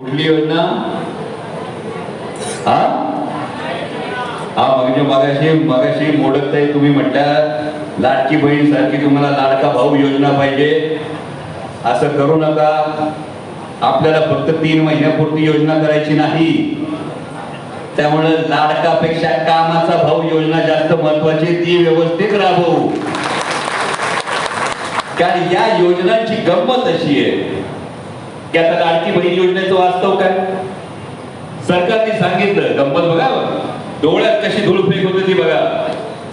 कुठली योजना हा हा म्हणजे मगाशी मगाशी मोडत तुम्ही म्हटल्या लाडकी बहीण सारखी तुम्हाला लाडका भाऊ योजना पाहिजे असं करू नका आपल्याला फक्त तीन महिन्यापुरती योजना करायची नाही त्यामुळे लाडकापेक्षा कामाचा भाऊ योजना जास्त महत्वाची ती व्यवस्थित राबवू कारण या योजनांची गंमत अशी आहे की आता लाडकी बहीण योजनेचं वास्तव काय? सरकारने सांगितलं गंमत बघा हो. डोळ्यात कशी धूळफेक होते ती बघा.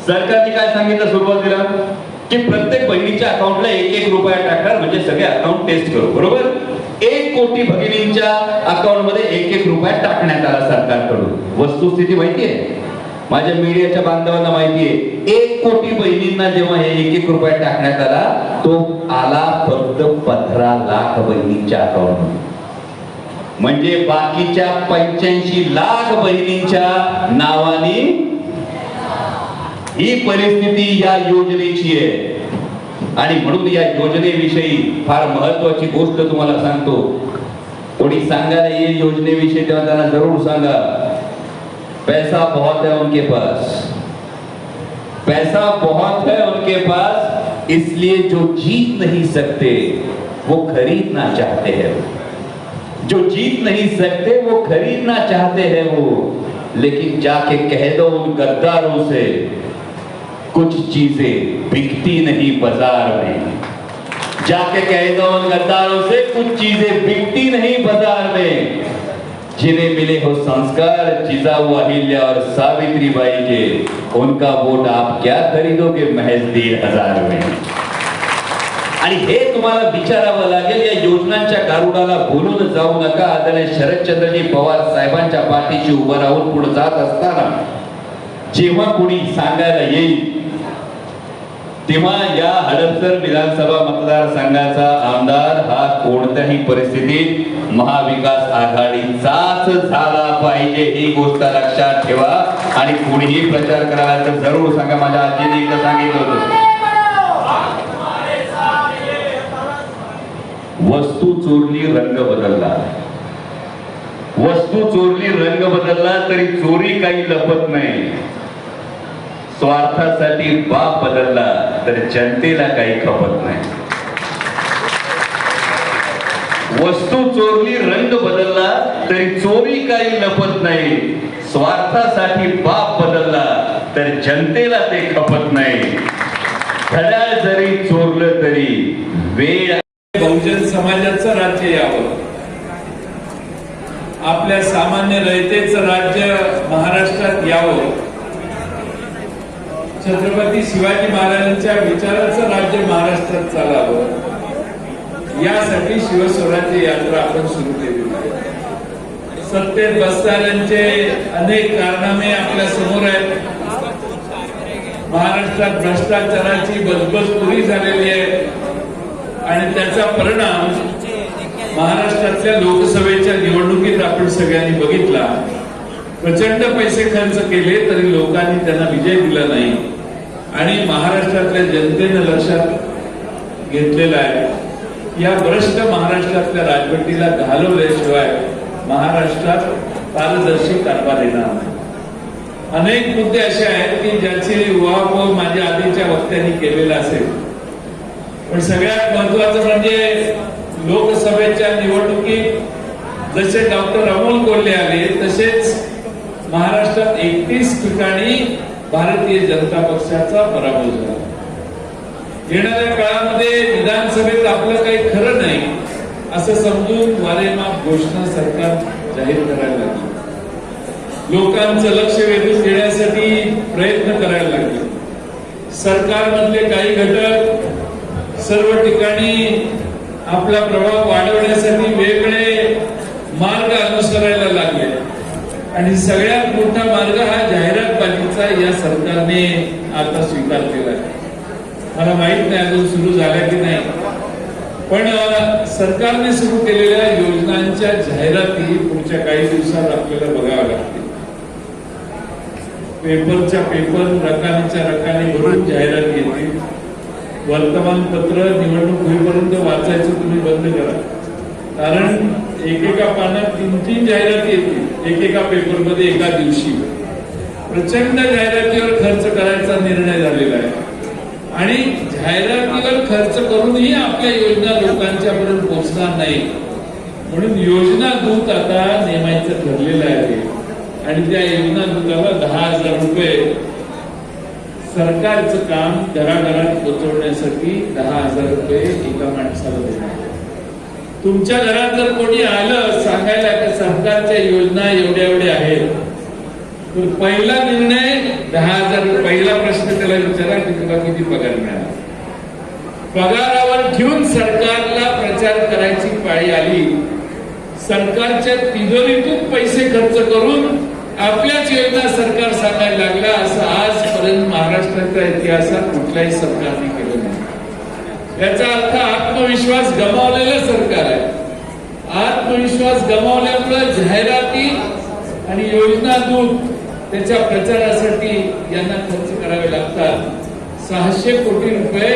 सरकारने काय सांगितलं सुरुवातीला? की प्रत्येक बहिणीच्या अकाउंटला एक एक रुपया टाकणार म्हणजे सगळे अकाउंट टेस्ट करू बरोबर? एक कोटी भगिनींच्या अकाउंटमध्ये एक एक रुपया टाकण्यात आला सरकारकडून. वस्तुस्थिती माहिती आहे? माझ्या मीडियाच्या बांधवांना माहिती आहे एक कोटी बहिणींना जेव्हा हे एक एक रुपया टाकण्यात आला तो आला फक्त पंधरा लाख बहिणींच्या अकाउंट म्हणजे बाकीच्या पंच्याऐंशी लाख बहिणींच्या नावाने ही परिस्थिती या योजनेची आहे. आणि म्हणून या योजनेविषयी फार महत्वाची गोष्ट तुम्हाला सांगतो. कोणी सांगायला येईल योजनेविषयी तेव्हा त्यांना जरूर सांगा. पैसा बहुत है उनके पास। पैसा बहुत है उनके पास, इसलिए जो जीत नहीं सकते, वो खरीदना चाहते हैं। जो जीत नहीं सकते, वो खरीदना चाहते हैं वो। लेकिन जाके कह दो उन गद्दारों से, कुछ चीज़ें बिकती नहीं बाज़ार में। जाके कह दो उन गद्दारों से, कुछ चीज़ें बिकती नहीं बाज़ार में। जिन्हें मिले हो संस्कार जिजाऊ अहिल्या और सावित्री बाई के उनका वोट आप क्या खरीदोगे महज दीड हजार में? आणि हे तुम्हाला विचारावं लागेल या योजनांच्या गारुडाला बोलून जाऊ नका आदरणीय शरदचंद्रजी पवार साहेबांच्या पाठीशी उभं राहून पुढे जात असताना जेव्हा कोणी सांगायला येईल तेव्हा या हडपसर विधानसभा मतदारसंघाचा आमदार हा कोणत्याही परिस्थितीत महाविकास आघाडीचाच झाला पाहिजे ही गोष्ट लक्षात ठेवा. आणि कुणीही प्रचार करायला तर जरूर सांगा. माझ्या आजीने एकदा सांगितलं होतं. वस्तू चोरली रंग बदलला. वस्तू चोरली रंग बदलला तरी चोरी काही लपत नाही. स्वार्थासाठी बाप बदलला तर जनतेला काही खपत नाही. वस्तू चोरली रंग बदलला तरी चोरी काही लपत नाही. स्वार्थासाठी बाप बदलला तर जनतेला ते खपत नाही. घड्याळ जरी चोरलं तरी वेळ बहुजन समाजाचं राज्य यावं. आपल्या सामान्य रयतेचं राज्य महाराष्ट्रात यावं. छत्रपती शिवाजी महाराजांच्या विचाराचं राज्य महाराष्ट्रात चालावं. यासाठी शिवस्वराज्य यात्रा आपण सुरू केली. सत्तेत बसणाऱ्यांचे अनेक कारनामे आपल्यासमोर आहेत. महाराष्ट्रात भ्रष्टाचाराची बजबज पुरी झालेली आहे. आणि त्याचा परिणाम महाराष्ट्रातल्या लोकसभेच्या निवडणुकीत आपण सगळ्यांनी बघितला. प्रचंड पैसे खर्च केले तरी लोकांनी त्यांना विजय दिला नाही. आणि महाराष्ट्रातल्या जनतेनं लक्षात घेतलेलं आहे. या भ्रष्ट महाराष्ट्रातल्या राजवटीला घालवल्याशिवाय महाराष्ट्रात पारदर्शी कारभार येणार नाही. अनेक मुद्दे असे आहेत की ज्याची उहापोह माझ्या आधीच्या वक्त्यांनी केलेला असेल. पण सगळ्यात महत्वाचं म्हणजे लोकसभेच्या निवडणुकीत जसे डॉक्टर अमोल कोल्हे आले तसेच महाराष्ट्रात एकतीस ठिकाणी भारतीय जनता पक्षाचा पराभव झाला. येणाऱ्या काळामध्ये विधानसभेत आपलं काही खरं नाही असं समजून वारेमाप घोषणा सरकार जाहीर करायला लागली. लोकांचं लक्ष वेधून घेण्यासाठी प्रयत्न करायला लागले. सरकारमधले काही घटक सर्व ठिकाणी आपला प्रभाव वाढवण्यासाठी वेगळे मार्ग अनुसरायला लागले. आणि सगळ्यात मोठा मार्ग हा जाहिरातबाजीचा या सरकारने आता स्वीकार केला. आहे मला माहीत नाही अजून सुरू झाल्या की नाही. पण सरकारने सुरू केलेल्या योजनांच्या जाहिराती पुढच्या काही दिवसात आपल्याला बघाव्या लागतील. पेपरच्या पेपर रकानीच्या रकाने भरून जाहिरात येतील वर्तमानपत्र निवडणूक होईपर्यंत वाचायचं तुम्ही बंद करा. कारण एकेका पानात तीन तीन जाहिराती येतील. एकेका पेपरमध्ये एका दिवशी. प्रचंड जाहिरातीवर खर्च करायचा निर्णय झालेला आहे. आणि जाहिरातीवर खर्च करूनही आपल्या योजना लोकांच्या पर्यंत पोहोचणार नाही. म्हणून योजना दूत आता नेमायचं ठरलेलं आहे. आणि त्या योजना दूताला दहा हजार रुपये सरकारचं काम घराघरात पोहोचवण्यासाठी दहा हजार रुपये एका माणसाला देणार तुमच्या घरात जर कोणी आलं सांगायला की सरकारच्या योजना एवढ्या एवढ्या आहेत तो पहिला निर्णय दहा हजार पहिला प्रश्न त्याला विचारा की तुला किती पगार मिळाला. पगारावर घेऊन सरकारला प्रचार करायची पाळी आली. सरकारच्या तिजोरीतून पैसे खर्च करून आपल्याच योजना सरकार सांगायला लागला असं आजपर्यंत महाराष्ट्राच्या इतिहासात कुठल्याही सरकारने केलं नाही. याचा अर्थ आत्मविश्वास गमावलेलं सरकार आहे. आत्मविश्वास गमावल्यामुळे जाहिराती आणि योजना दूध त्याच्या प्रचारासाठी यांना खर्च करावे लागतात. सहाशे कोटी रुपये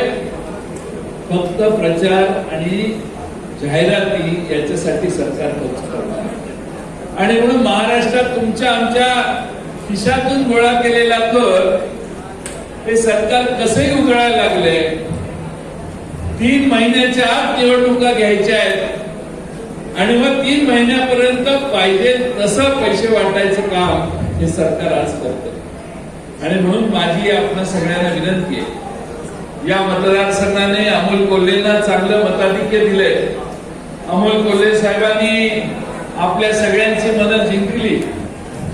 फक्त प्रचार आणि जाहिराती याच्यासाठी सरकार खर्च करणार आणि म्हणून महाराष्ट्रात तुमच्या आमच्या खिशातून गोळा केलेला कर हे सरकार कसे उघडायला लागले तीन महिन्याच्या आत निवडणुका घ्यायच्या आहेत. आणि मग तीन महिन्यापर्यंत पाहिजे तसं पैसे वाटायचं काम हे सरकार आज करत आणि म्हणून माझी आपण सगळ्यांना विनंती आहे या मतदारसंघाने अमोल कोल्हेंना चांगलं मताधिक्य दिले अमोल कोल्हे साहेबांनी आपल्या सगळ्यांची मदत जिंकली.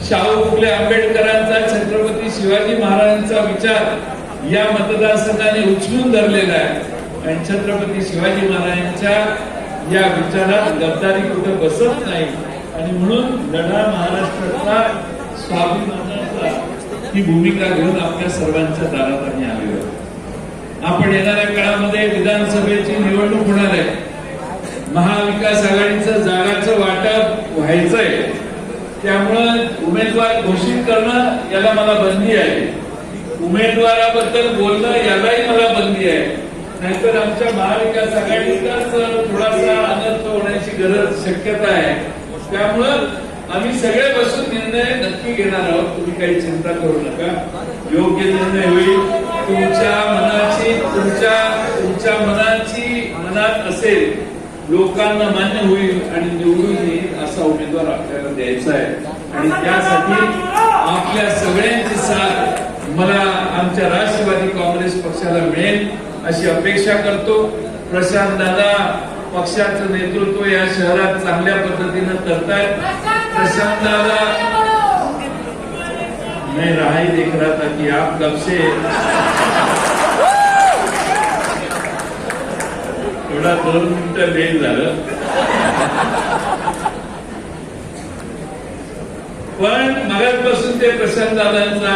शाहू फुले आंबेडकरांचा छत्रपती शिवाजी महाराजांचा विचार या मतदारसंघाने उचलून धरलेला आहे. आणि छत्रपती शिवाजी महाराजांच्या या विचारात गद्दारी कुठे बसत नाही. आणि म्हणून लढा महाराष्ट्राचा स्वाभिमानाचा ही भूमिका घेऊन आपल्या सर्वांच्या दारात आम्ही आलेलो आहोत. आपण येणाऱ्या काळामध्ये विधानसभेची निवडणूक होणार आहे. महाविकास आघाडीचं जागाचं वाटप व्हायचंय. त्यामुळं उमेदवार घोषित करणं याला मला बंदी आहे. उमेदवाराबद्दल बोलणं यालाही मला बंदी आहे. नाहीतर आमच्या महाविकास आघाडीचाच थोडासा अनर्थ होण्याची गरज शक्यता आहे. त्यामुळं आम्ही सगळे बसून निर्णय नक्की घेणार आहोत. तुम्ही काही चिंता करू नका. योग्य निर्णय होईल. तुमच्या मनाची तुमच्या तुमच्या मनाची मनात असेल लोकांना मान्य होईल आणि निवडून येईल असा उमेदवार आपल्याला द्यायचा आहे. आणि त्यासाठी आपल्या सगळ्यांची साथ मला आमच्या राष्ट्रवादी काँग्रेस पक्षाला मिळेल अशी अपेक्षा करतो. प्रशांत दादा पक्षाचं नेतृत्व या शहरात चांगल्या पद्धतीनं करतायत प्रशांत दादा नाही देख रहा था की आप कब से? थोडा दोन मिनिटं लेट झालं. पण मगापासून ते प्रशांत दादांचा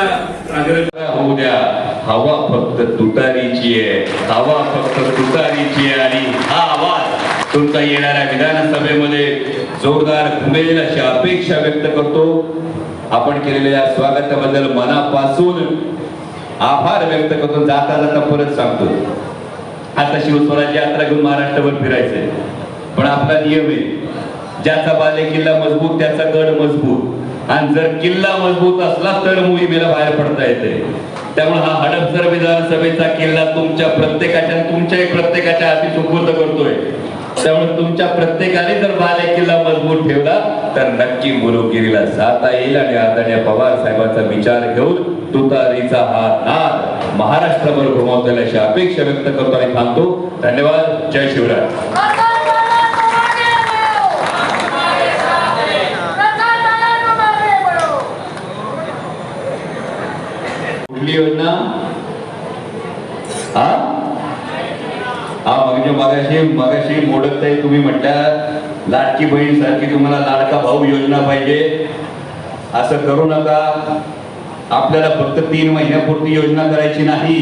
आग्रह होऊ द्या. हवा फक्त तुतारीची आहे. हवा फक्त तुतारीची आहे आणि हा आवाज तुमचा येणाऱ्या विधानसभेमध्ये जोरदार घुमेल अशी अपेक्षा व्यक्त करतो. आपण केलेल्या स्वागताबद्दल मनापासून आभार व्यक्त करतो. जाता जाता परत सांगतो. आता शिवस्वराज्य यात्रा घेऊन महाराष्ट्रभर फिरायचंय. पण आपला नियम आहे ज्याचा बाले किल्ला मजबूत त्याचा गड मजबूत. आणि जर किल्ला मजबूत असला तर मोहिमेला बाहेर पडता येते त्यामुळे हा हडपसर विधानसभेचा किल्ला तुमच्या प्रत्येकाच्या तुमच्याही प्रत्येकाच्या हाती सुपूर्द करतोय. त्यामुळे तुमच्या प्रत्येकाने जर बालेकिल्ला मजबूत ठेवला तर नक्की गुरुगिरीला जाता येईल आणि आदरणीय पवार साहेबांचा विचार घेऊन तुतारीचा हा नाद महाराष्ट्रभर घुमवतील अशी अपेक्षा व्यक्त करतो आणि थांबतो. धन्यवाद. जय शिवराय कुठली योजना हा हा म्हणजे मगाशी मगाशी मोडकताई तुम्ही म्हटल्या लाडकी बहीण सारखी तुम्हाला लाडका भाऊ योजना पाहिजे. असं करू नका. आपल्याला फक्त तीन महिन्यापुरती योजना करायची नाही.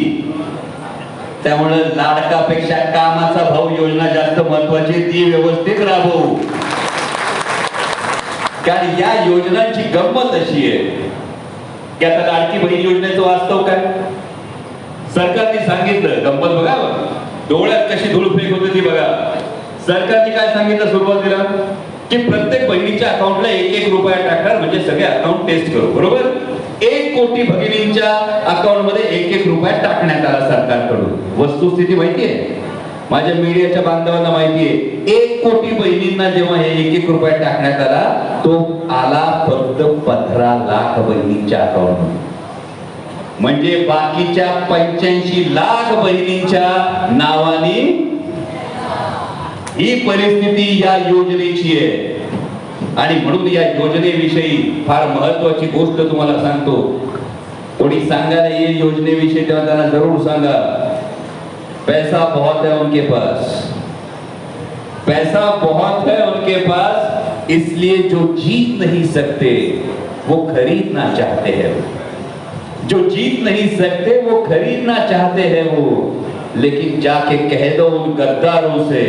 त्यामुळे लाडकापेक्षा कामाचा भाऊ योजना जास्त महत्वाची ती व्यवस्थित राबवू. कारण या योजनांची गंमत अशी आहे की आता लाडकी बहीण योजनेचं वास्तव काय? सरकारने सांगितलं गंमत बघा डोळ्यात कशी धूळ फेक होते ती बघा. सरकारने काय सांगितलं सुरुवातीला? की प्रत्येक बहिणीच्या अकाउंटला एक एक रुपया टाकणार म्हणजे सगळे अकाउंट टेस्ट करू बरोबर? एक कोटी भगिनींच्या अकाउंटमध्ये एक एक रुपया टाकण्यात आला सरकारकडून. वस्तुस्थिती माहितीये? माझ्या मीडियाच्या बांधवांना माहितीये. एक कोटी बहिणींना जेव्हा हे एक एक रुपया टाकण्यात आला तो आला फक्त पंधरा लाख बहिणींच्या अकाउंट म्हणजे बाकीच्या पंच्याऐंशी लाख बहिणींच्या नावाने ही परिस्थिती या योजनेची आहे. आणि म्हणून या योजनेविषयी फार महत्वाची गोष्ट तुम्हाला सांगतो. कोणी सांगायला येईल योजनेविषयी तेव्हा त्यांना जरूर सांगा. पैसा बहुत है उनके पास. पैसा बहुत है उनके पास इसलिए जो जीत नहीं सकते वो खरीदना चाहते हैं जो जीत नहीं सकते, वो खरीदना चाहते हैं वो। लेकिन जाके कह दो उन गद्दारों से,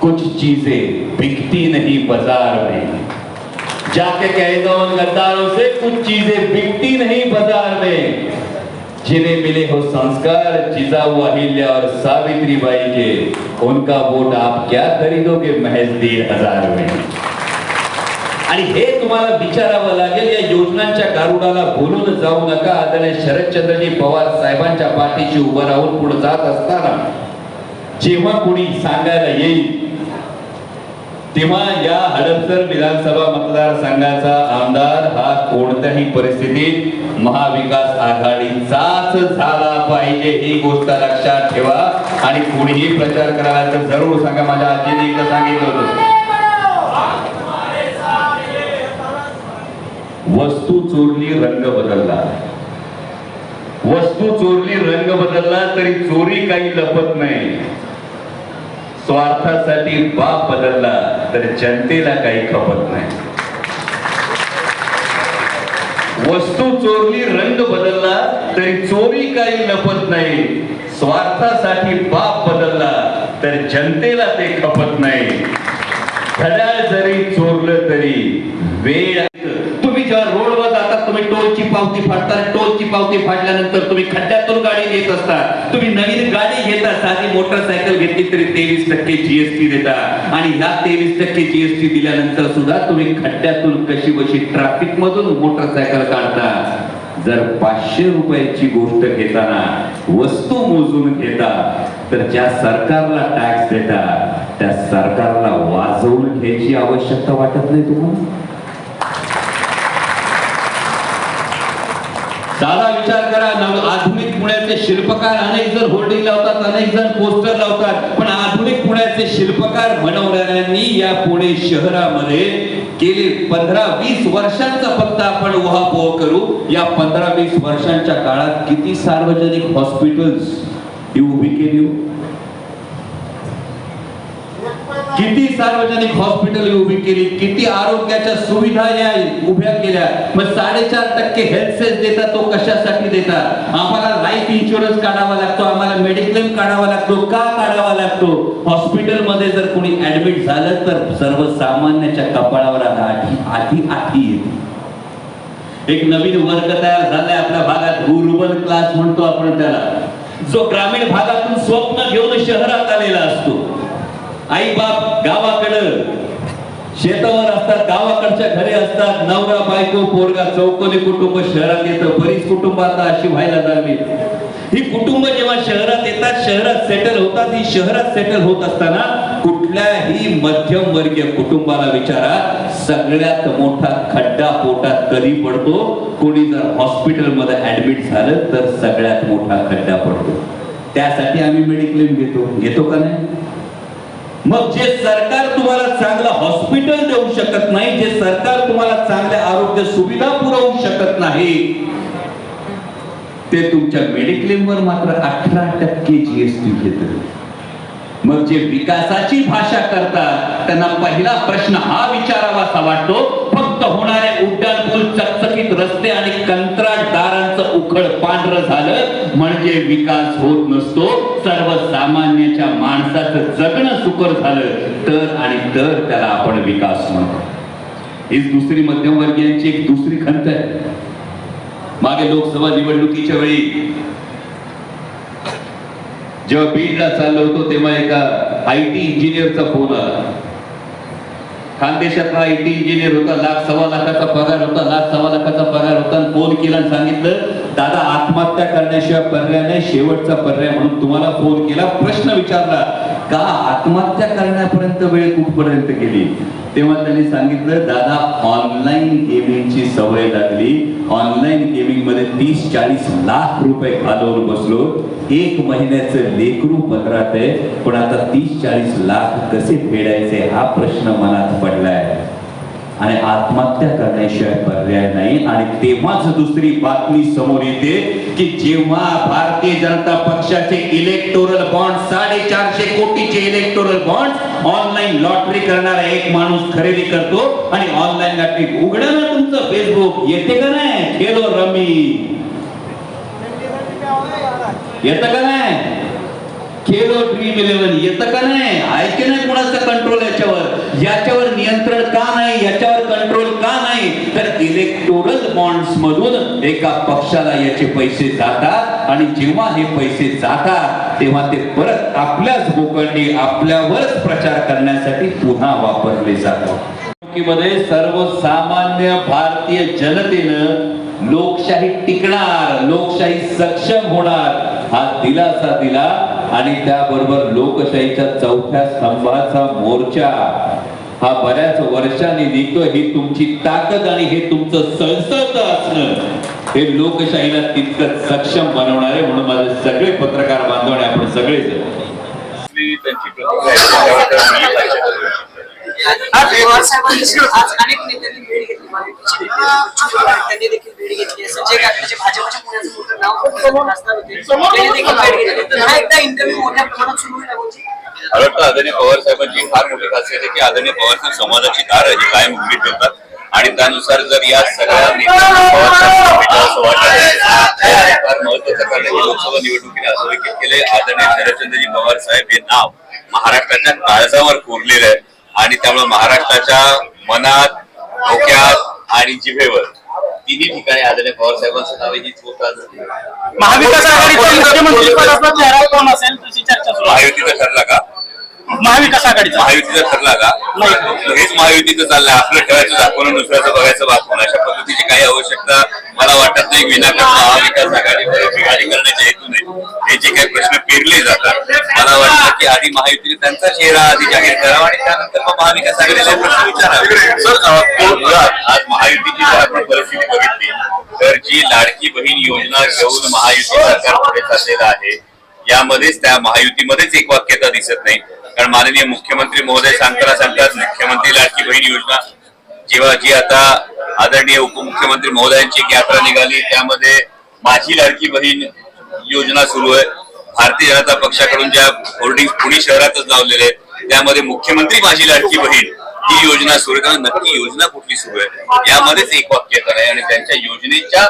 कुछ चीज़ें बिकती नहीं बाज़ार में। जाके कह दो उन गद्दारों से, कुछ चीज़ें बिकती नहीं बाज़ार में। जिन्हें मिले हो संस्कार जिजाऊ अहिल्या और सावित्री बाई के, उनका वोट आप क्या खरीदोगे महज डेढ़ हज़ार में? आणि हे तुम्हाला विचारावं लागेल या योजनांच्या गारुडाला बोलून जाऊ नका. आदरणीय शरदचंद्रजी पवार साहेबांच्या पाठीशी उभं राहून पुढे जात असताना जेव्हा कोणी सांगायला येईल तेव्हा या हडपसर विधानसभा मतदारसंघाचा आमदार हा कोणत्याही परिस्थितीत महाविकास आघाडीचाच झाला पाहिजे. ही गोष्ट लक्षात ठेवा. आणि कुणीही प्रचार करायला तर जरूर सांगा. माझ्या आजीने एकदा सांगितलं होतं. वस्तू चोरली रंग बदलला. वस्तू चोरली रंग बदलला तरी चोरी काही लपत नाही. स्वार्थासाठी बाप बदलला तर जनतेला काही खपत नाही. वस्तू चोरली रंग बदलला तरी चोरी काही लपत नाही. स्वार्थासाठी बाप बदलला तर जनतेला ते खपत नाही. घड्याळ जरी चोरलं तरी वेळ जेव्हा रोडवर जातात तुम्ही टोलची पावती फाडता टोलची पावती फाडल्यानंतर तुम्ही खड्ड्यातून गाडी घेत असता तुम्ही नवीन गाडी घेता साधी मोटरसायकल घेतली तरी तेवीस टक्के जीएसटी देता. आणि ह्या तेवीस टक्के जीएसटी दिल्यानंतर सुद्धा तुम्ही खड्ड्यातून कशी बशी ट्रॅफिक मधून मोटरसायकल काढता. जर पाचशे रुपयाची गोष्ट घेताना वस्तू मोजून घेता तर ज्या सरकारला टॅक्स देता त्या सरकारला वाजवून घ्यायची आवश्यकता वाटत नाही तुम्हाला? दादा विचार करा नव- आधुनिक पुण्याचे शिल्पकार अनेक जण होर्डिंग लावतात अनेक जण पोस्टर लावतात पण आधुनिक पुण्याचे शिल्पकार बनवणाऱ्यांनी या पुणे शहरामध्ये गेले पंधरा वीस वर्षांचा फक्त आपण उहापोह करू. या पंधरा वीस वर्षांच्या काळात किती सार्वजनिक हॉस्पिटल्स ही उभी केली हो? किती सार्वजनिक हॉस्पिटल उभी केली किती आरोग्याच्या सुविधा या उभ्या केल्या मग साडेचार टक्के हेल्थ सेस देतात तो कशासाठी देतात? आम्हाला लाईफ इन्शुरन्स काढावा लागतो आम्हाला मेडिक्लेम काढावा लागतो का काढावा लागतो? हॉस्पिटलमध्ये जर कोणी ऍडमिट झालं तर सर्वसामान्याच्या कपाळावर आधी आधी आधी येते. एक नवीन वर्ग तयार झालाय आपल्या भागात रुरबन क्लास म्हणतो आपण त्याला. जो ग्रामीण भागातून स्वप्न घेऊन शहरात आलेला असतो. आई बाप गावाकडं. शेतावर असतात गावाकडच्या घरी असतात नवरा बायको पोरगा चौकोनी कुटुंब शहरात येतं. बरीच कुटुंब आता अशी व्हायला लागली. ही कुटुंब जेव्हा शहरात येतात शहरात सेटल होतात. ही शहरात सेटल होत असताना कुठल्याही मध्यम वर्गीय कुटुंबाला विचारा सगळ्यात मोठा खड्डा पोटात कधी पडतो? कोणी जर हॉस्पिटलमध्ये ऍडमिट झालं तर सगळ्यात मोठा खड्डा पडतो. त्यासाठी आम्ही मेडिक्लेम घेतो. घेतो का नाही? मग जे सरकार तुम्हाला चांगलं हॉस्पिटल देऊ शकत नाही जे सरकार तुम्हाला चांगल्या आरोग्य सुविधा पुरवू शकत नाही ते तुमच्या मेडिक्लेम वर मात्र अठरा टक्के जीएसटी घेत. मग जे विकासाची भाषा करतात त्यांना पहिला प्रश्न हा विचारावासा वाटतो फक्त होणारे उड्डाण चकचकीत रस्ते आणि कंत्राटदारांचं उखळ पांढर झालं म्हणजे विकास होत नसतो. सर्वसामान्याच्या माणसाचं जगणं सुकर झालं. तर आणि तर त्याला आपण विकास म्हणतो. हीच दुसरी मध्यमवर्गीयांची एक दुसरी खंत आहे. मागे लोकसभा निवडणुकीच्या वेळी जेव्हा बीडला चाललो होतो तेव्हा एका आय टी इंजिनियरचा फोन आला. खानदेशातला आयटी इंजिनियर होता लाख सव्वा लाखाचा पगार होता लाख फोन केला सांगितलं दादा आत्महत्या करण्याशिवाय पर्याय नाही शेवटचा पर्याय म्हणून तुम्हाला फोन केला. प्रश्न विचारला का आत्महत्या करण्यापर्यंत वेळ कुठपर्यंत गेली? तेव्हा त्यांनी सांगितलं दादा ऑनलाईन गेमिंगची सवय लागली. ऑनलाईन गेमिंगमध्ये तीस चाळीस लाख रुपये घालवून बसलो. एक महिन्याचं लेकरू पत्रात आहे. पण आता तीस चाळीस लाख कसे फेडायचे हा प्रश्न मनात पडलाय. आणि आत्महत्या करण्याशिवाय पर्याय नाही. आणि तेव्हाच दुसरी बातमी समोर येते की जेव्हा भारतीय जनता पक्षाचे इलेक्टोरल बॉन्ड साडेचारशे कोटीचे इलेक्टोरल बॉन्ड ऑनलाईन लॉटरी करणारा एक माणूस खरेदी करतो आणि ऑनलाईन लॉटरी उघडा ना तुमचं फेसबुक येते का नाही? खेलो रमी. येतं का नाही? खेलो ड्रीम इलेव्हन येतं का नाही? ऐकलं नाही कुणाचं कंट्रोल याच्यावर? याच्यावर नियंत्रण का नाही? याच्यावर कंट्रोल का नाही? तर इलेक्टोरल बॉन्ड्स मधून एका पक्षाला याचे पैसे जातात आणि जेव्हा हे पैसे जातात तेव्हा ते परत आपल्याच बोकंडी आपल्यावरच प्रचार करण्यासाठी पुन्हा वापरले जातात. निवडणुकीमध्ये सर्वसामान्य भारतीय जनतेनं लोकशाही टिकणार लोकशाही सक्षम होणार. हा दिलासा दिला आणि त्याबरोबर लोकशाहीच्या चौथ्या स्तंभाचा मोर्चा हा बऱ्याच वर्षांनी निघतो ही तुमची ताकद आणि हे तुमचं संसद असणं हे लोकशाहीला तितकं सक्षम बनवणार आहे म्हणून माझे सगळे पत्रकार बांधव आणि आपण सगळेच त्यांची प्रतिक्रिया त्यांनी देखील भेट घेतली संजय काकडेचे भाजपच्या पुण्याचं मोठं नाव खासदार होते. त्यांनी देखील भेट घेतली. पुन्हा एकदा इंटरव्ह्यू मोठ्या प्रमाणात सुरू होईल अगोदर. मला वाटतं आदरणीय पवार साहेबांची फार मोठी खासियत आहे की आदरणीय पवार साहेब समाजाची दार आहे जी कायम उघडी ठेवतात. आणि त्यानुसार जर या सगळ्या फार महत्वाचं कारण की लोकसभा निवडणुकीने अधोरेखित केले आदरणीय शरदचंद्रजी पवार साहेब हे नाव महाराष्ट्राच्या काळजावर कोरलेलं आहे. आणि त्यामुळे महाराष्ट्राच्या मनात डोक्यात आणि जिभेवर. तिन्ही ठिकाणी आदरणीय पवार साहेबांचं नाव चोख आदरणीय महाविकास आघाडीचा मुख्यमंत्री पदाचा चेहरा कोण असेल तशी चर्चा सुरू आहे. महायुतीचा ठरला का? महाविकास आघाडीचा. महायुतीचा ठरला का? हेच महायुतीचं चाललंय. आपलं ठेवायचं दाखवणं दुसऱ्याचं बघायचं दाखवणं अशा पद्धतीची काही आवश्यकता मला वाटत नाही. विनाकारण महाविकास आघाडीवर करण्याच्या हेतूने हे जे काही प्रश्न पेरले जातात मला वाटतं की आधी महायुतीने त्यांचा चेहरा आधी जाहीर करावा आणि त्यानंतर मग महाविकास आघाडीला प्रश्न विचारावे. सर आज महायुतीची जर आपण परिस्थिती बघितली तर जी लाडकी बहीण योजना घेऊन महायुती सरकार पुढे चाललेलं आहे यामध्येच त्या महायुतीमध्येच एक वाक्यता दिसत नाही. कारण माननीय मुख्यमंत्री महोदय सांगताना सांगतात मुख्यमंत्री लाडकी बहीण योजना जेव्हा जी आता आदरणीय उपमुख्यमंत्री महोदयांची एक यात्रा निघाली त्यामध्ये माझी लाडकी बहीण योजना सुरू आहे. भारतीय जनता पक्षाकडून ज्या होर्डिंग पुणे शहरातच लावलेले आहेत त्यामध्ये मुख्यमंत्री माझी लाडकी बहीण ही योजना सुरू आहे. नक्की योजना कुठली सुरू आहे यामध्येच एक वाक्यता नाही आणि त्यांच्या योजनेच्या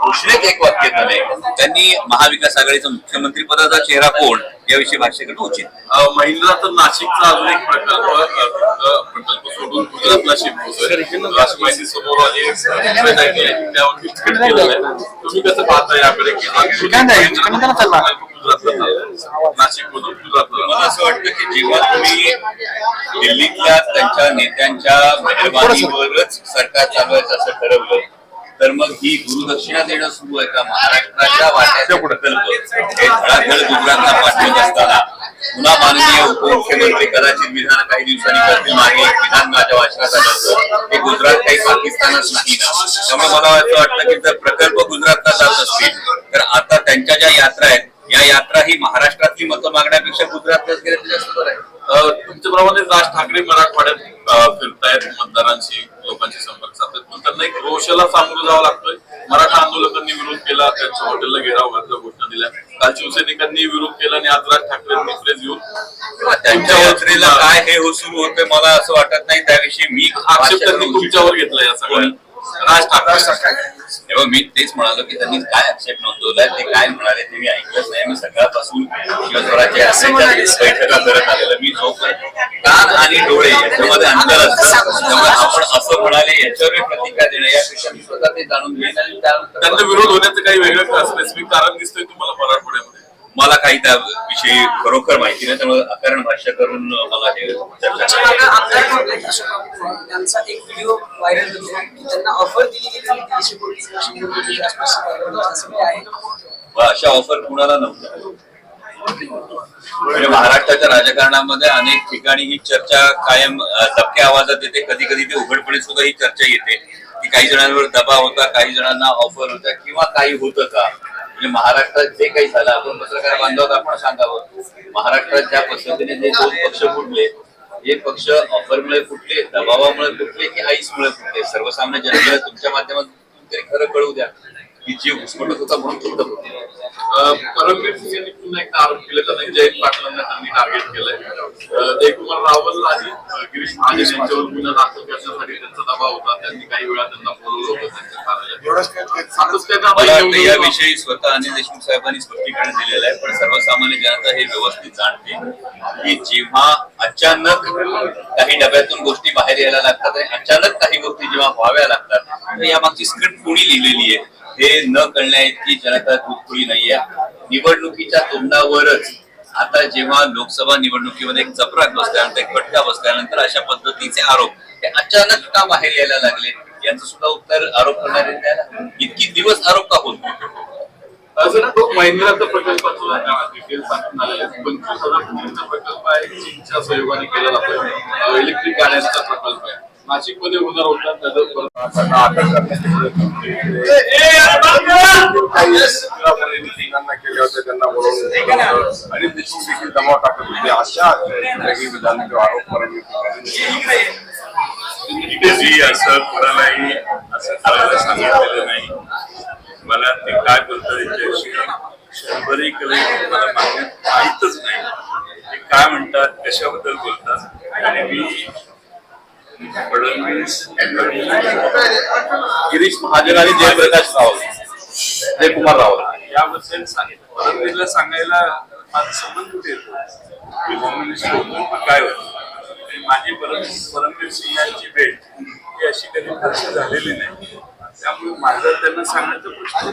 घोषणेत एक वाक्यता नाही त्यांनी महाविकास आघाडीचा मुख्यमंत्री पदाचा चेहरा कोण? याविषयी भाष्य करणं उचित महिंद्रा तर नाशिकचा अजून एक प्रकल्प प्रकल्प सोडून गुजरातला शिफ्ट माहिती समोर आली. तुम्ही कसं पाहता याकडे. नाशिक मधून गुजरातला. मला असं वाटतं की जेव्हा तुम्ही दिल्लीतल्या त्यांच्या नेत्यांच्या मेहरबानीवरच सरकार चालवायचं असं ठरवलं तर मग ही गुरुदक्षिणा देणं सुरू आहे का? महाराष्ट्राच्या वाट्याचे प्रकल्प. हे धडाधड गुजरातला पाठवत असताना. पुन्हा माननीय उपमुख्यमंत्री कदाचित विधान काही दिवसांनी करतील मागे. एक विधान माझ्या वाचनात आलं होतं हे गुजरात काही पाकिस्तानच नाही ना. त्यामुळे मला असं वाटतं की जर प्रकल्प गुजरातला जात असतील तर आता त्यांच्या ज्या यात्रा आहेत या यात्रा ही महाराष्ट्रातली मतं मागण्यापेक्षा गुजरातलाच गेल्या जास्त बरं आहे. अ, तुमच्याप्रमाणे राज ठाकरे मराठवाड्यात फिरतायत मतदारांशी लोकांशी संपर्क साधतात पण त्यांना एक रोषाला सामोरं जावं लागतोय. मराठा आंदोलकांनी विरोध केला त्यांच्या हॉटेलला घेराव घातला घोषणा दिल्या. काल शिवसैनिकांनी विरोध केला आणि आज राज ठाकरेंनी प्रेस घेऊन त्यांच्या यात्रेला काय हे. हो सुरू होते मला असं वाटत नाही. त्याविषयी मी आक्षेप त्यांनी तुमच्यावर घेतला या सगळ्या. राज ठाकरे. तेव्हा मी तेच म्हणालो की त्यांनी काय आक्षेप नोंदवलाय ते काय म्हणाले ते मी ऐकलंच नाही. मी सकाळपासून दिवसभराच्या यात्रेच्या बैठका करत आलेलं. मी जो कान आणि डोळे याच्यामध्ये अंतर असतं त्यामुळे आपण असं म्हणाले याच्यावर मी प्रतिक्रिया देणे यापेक्षा मी स्वतः ते जाणून घेईन. आणि त्यानंतर त्यांना विरोध होण्याचं काही वेगळं स्पेसिफिक कारण दिसतंय तुम्हाला मराठवाड्यामध्ये? मला काही त्याविषयी खरोखर माहिती नाही त्यामुळे अकारण भाष्य करून मला हे त्यांचा एक व्हिडिओ व्हायरल होतो त्यांना ऑफर दिली गेली व अशा ऑफर कुणाला नव्हत्या? म्हणजे महाराष्ट्राच्या राजकारणामध्ये अनेक ठिकाणी ही चर्चा कायम दबक्या आवाजात येते. कधी कधी ते उघडपणे सुद्धा ही चर्चा येते की काही जणांवर दबाव होता काही जणांना ऑफर होता किंवा काही होतं का? म्हणजे महाराष्ट्रात जे काही झालं आपण पत्रकार बांधवात आपण सांगावं. महाराष्ट्रात ज्या पद्धतीने जे दोन पक्ष फुटले हे पक्ष ऑफरमुळे फुटले दबावामुळे फुटले की आईसमुळे फुटले? सर्वसामान्य जनतेला तुमच्या माध्यमातून तरी खरं कळू द्या. की जीव घुसमटत होता म्हणून फुटत होते अं, परमवीर सिंग यांनी पुन्हा एकदा आरोप केले त्यांनी जयंत पाटलांना त्यांनी टार्गेट केलंय. जयकुमार रावल आणि गिरीश महाजन यांच्यावर गुन्हा दाखल करण्यासाठी त्यांचा दबाव होता. त्यांनी काही वेळा त्यांना बोलवलं होतं त्यांच्या याविषयी स्वतः अनिल देशमुख साहेबांनी स्पष्टीकरण दिलेलं आहे पण सर्वसामान्य जनता हे व्यवस्थित जाणते की जेव्हा अचानक काही डब्यातून गोष्टी बाहेर यायला लागतात आणि अचानक काही गोष्टी जेव्हा व्हाव्या लागतात तर यामागची स्क्रिप्ट कोणी लिहिलेली आहे? हे न कळण्या इतकी जनता खुळी नाहीये. निवडणुकीच्या तोंडावरच आता जेव्हा लोकसभा निवडणुकीमध्ये एक चपराक बसल्यानंतर एक फटका बसल्यानंतर अशा पद्धतीचे आरोप हे अचानक का बाहेर यायला लागले? यांचं सुद्धा उत्तर आरोप करणारे इतकी दिवस आरोप का होत अजून महिंद्राचा प्रकल्पाचा पंचवीस हजार प्रकल्प आहे. चीनच्या सहयोगाने केला जातो इलेक्ट्रिक गाड्यांचा प्रकल्प आहे. नाशिकमध्ये होणार होता केले त्यांना बोलवून आणि देशमुख देखील दबाव टाकत होते. अशा काही विधान किंवा आरोप करायचे कधी असं कोणालाही असं करायला सांगितलेलं नाही. मला ते काय बोलतात याच्याविषयी शंभरही कधी मला माहीत माहीतच नाही. ते काय म्हणतात कशाबद्दल बोलतात? आणि मी गिरीश महाजन आणि जयप्रकाश रावल. जयकुमार रावल. याबद्दल सांगितलं. फडणवीसला सांगायला माझा संबंध कुठे येतो? मी होम मिनिस्टर होतो पण काय होतं? आणि माझी परम परमवीर सिंह यांची भेट ही अशी कधी झालेली नाही. त्यामुळे माझा त्यांना सांगायचं प्रश्न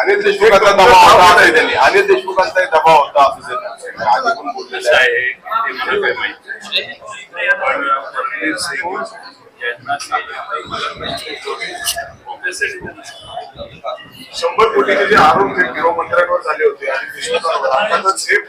अनिल देशमुखांचा दबाव होता. असं त्यांनी. अनिल देशमुखांचाही दबाव होता. असं त्यांनी आधी पण बोललेलं आहे. ते. शंभर कोटीचे जे आरोप जे गृहमंत्र्यांवर झाले होते आणि देशमुखांवर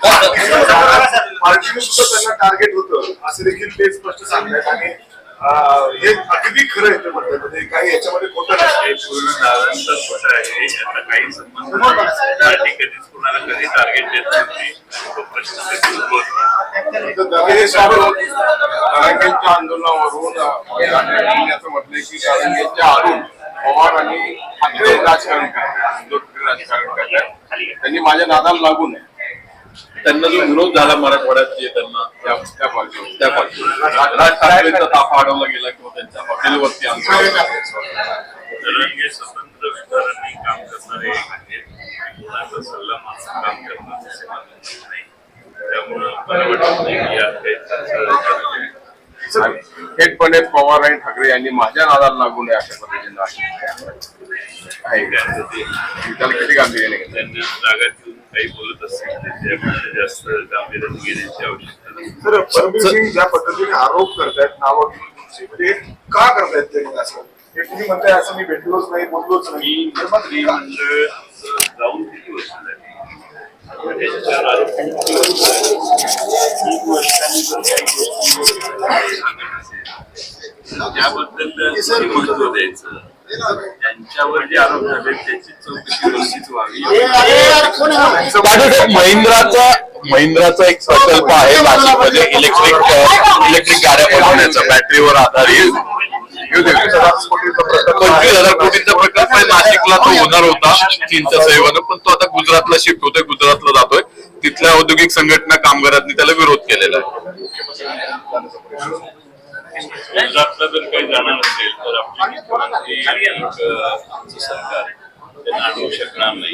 पार्टीने सुद्धा त्यांना टार्गेट होतं असं देखील ते स्पष्ट सांगतायत. आणि हे अगदी खरं आहे म्हणजे काही याच्यामध्ये खोटं नाही. पूर्ण दादांचा खोटा आहे. याचा काही संबंध नाही. कधीच कुणाला कधी टार्गेट देत नव्हती. तो प्रश्न कधी उद्भवत नाही. दरांगेंच्या आंदोलनावरून असं म्हटलंय की दरांगेंच्या आरून पवार आणि ठाकरे राजकारण करतात. राजकारण करतात. त्यांनी माझ्या नादाला लागू नये. त्यांना जो विरोध झाला मराठवाड्यात जे त्यांना त्या पार्टीवर. त्या पार्टीवर राज ठाकरेंचा ताफा अडवला गेला किंवा त्यांच्या हॉटेलवरती आंदोलन स्वतंत्र विचारांनी काम करणारे आहेत कुणाचा सल्ला मागून काम करणारे असे माझं नाही त्यामुळं मला वाटत नाही की यात काही चर्चा आणि थेटपणे पवार आणि ठाकरे यांनी माझ्या नादाला लागू नये अशा पद्धतीनं आहे. त्यांचं ते त्याला किती गांभीर्याने घेतलं त्यांना जागात येऊन काही बोलत असतील त्याच्यापेक्षा जास्त गांभीर्याने घेण्याची आवश्यकता नाही. सर परमवीर सिंग ज्या पद्धतीने आरोप करतायत नावं घेऊन ते का करतायत ते असं हे तुम्ही म्हणताय असं मी भेटलोच नाही बोललोच नाही. मी तर मग का? मंडळ जाऊन किती वर्ष झाली? त्याच्यावर आरोप किती वर्ष झाली? तीन वर्षांनी जर काही गोष्टी सांगत असेल, त्याबद्दल महत्त्व द्यायचं. त्यांच्यावर जे आरोप झाले त्याची चौकशी व्यवस्थित व्हावी? महिंद्राचा महिंद्राचा एक प्रकल्प आहे नाशिकमध्ये इलेक्ट्रिक इलेक्ट्रिक गाड्या बनवण्याचा बॅटरीवर आधारित. पंचवीस हजार कोटींचा प्रकल्प आहे. नाशिकला तो होणार होता चीनच्या सहयोगानं पण तो आता गुजरातला शिफ्ट होतोय गुजरातला जातोय. तिथल्या औद्योगिक संघटना कामगारांनी त्याला विरोध केलेला आहे. गुजरातला जर काही जाणार असेल तर आपले मुख्यमंत्री आमचं सरकार त्यांना अडवू शकणार नाही.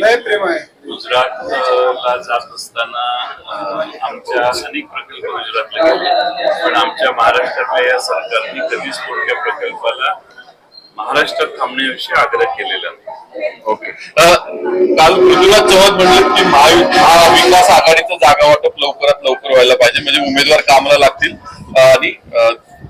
गुजरातला जात असताना आमच्या अनेक प्रकल्प गुजरातला गेले. पण आमच्या महाराष्ट्रातल्या या सरकारने कधीच कोणत्या प्रकल्पाला महाराष्ट्रात थांबण्याविषयी आग्रह केलेला नाही. ओके. काल पृथ्वीराज चव्हाण म्हणले की महायुती महाविकास आघाडीचं जागा वाटप लवकरात लवकर व्हायला पाहिजे. म्हणजे उमेदवार कामाला लागतील. आणि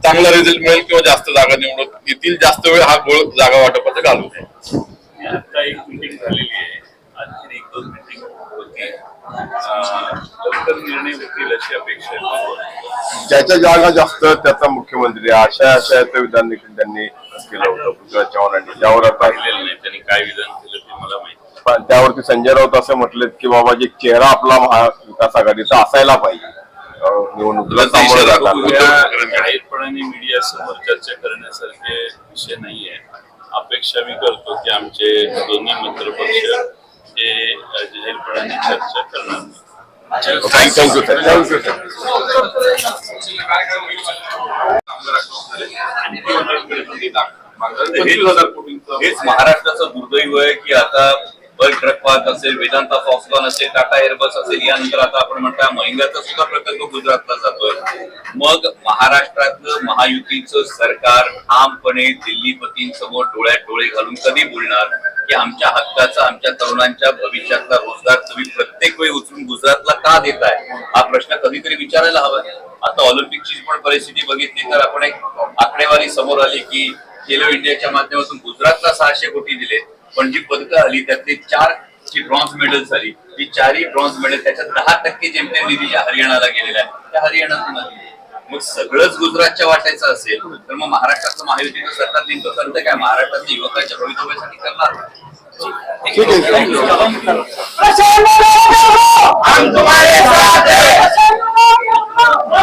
चांगला रिझल्ट मिळेल किंवा जास्त जागा निवडून येतील जास्त वेळ हा गोळ जागा वाटपाचा घालू. नये आता एक मिटिंग झालेली आहे. आणखी एक दोन मिटिंग होती. अं, लवकर निर्णय होतील अशी अपेक्षा आहे. ज्याच्या जागा जास्त त्याचा मुख्यमंत्री अशा अशा विधान देखील त्यांनी केलं होतं. पृथ्वीराज चव्हाणांनी त्यावर आता पाहिलेलं नाही. त्यांनी काय विधान केलं ते मला माहिती पण त्यावरती संजय राऊत असं म्हटलेत की बाबा जे चेहरा आपला महाविकास आघाडीचा असायला पाहिजे. निवडणुकीला सामोरं जाहीरपणे मीडिया समोर चर्चा करण्यासारखे विषय नाहीये. अपेक्षा मी करतो की आमचे दोन्ही मित्रपक्ष हे जाहीरपणाने चर्चा करणार. नाही. थँक्यू सर थँक्यू सर हेच हेच महाराष्ट्राचं दुर्दैव आहे की आता बस ट्रक पार्क असेल वेदांता फॉक्सकॉन असेल टाटा एअरबस असेल यानंतर आता आपण म्हणता महिंद्राचा सुद्धा प्रकल्प गुजरातला जातोय. मग महाराष्ट्रातलं महायुतीचं सरकार ठामपणे दिल्लीपतींसमोर डोळ्यात डोळे घालून कधी बोलणार? की आमच्या हक्काचा आमच्या तरुणांच्या भविष्यातला रोजगार तुम्ही प्रत्येक वेळी उचलून गुजरातला का देताय? हा प्रश्न कधीतरी विचारायला हवा. आता ऑलिम्पिकची पण परिस्थिती बघितली तर आपण एक आकडेवारी समोर आली की खेलो इंडियाच्या माध्यमातून गुजरातला सहाशे कोटी दिले. पण जी पदकं आली त्यातली चार जी ब्रॉन्झ मेडल्स आली ती चारही ब्रॉन्झ मेडल त्याच्यात दहा टक्के जेमतेम निधी ज्या हरियाणाला गेलेल्या आहेत त्या हरियाणातून आली मग सगळंच गुजरातच्या वाटायचं असेल तर मग महाराष्ट्राचं महायुतीचं सरकार नेमकं करतं काय? महाराष्ट्रातल्या युवकांच्या भवितव्यासाठी करणार?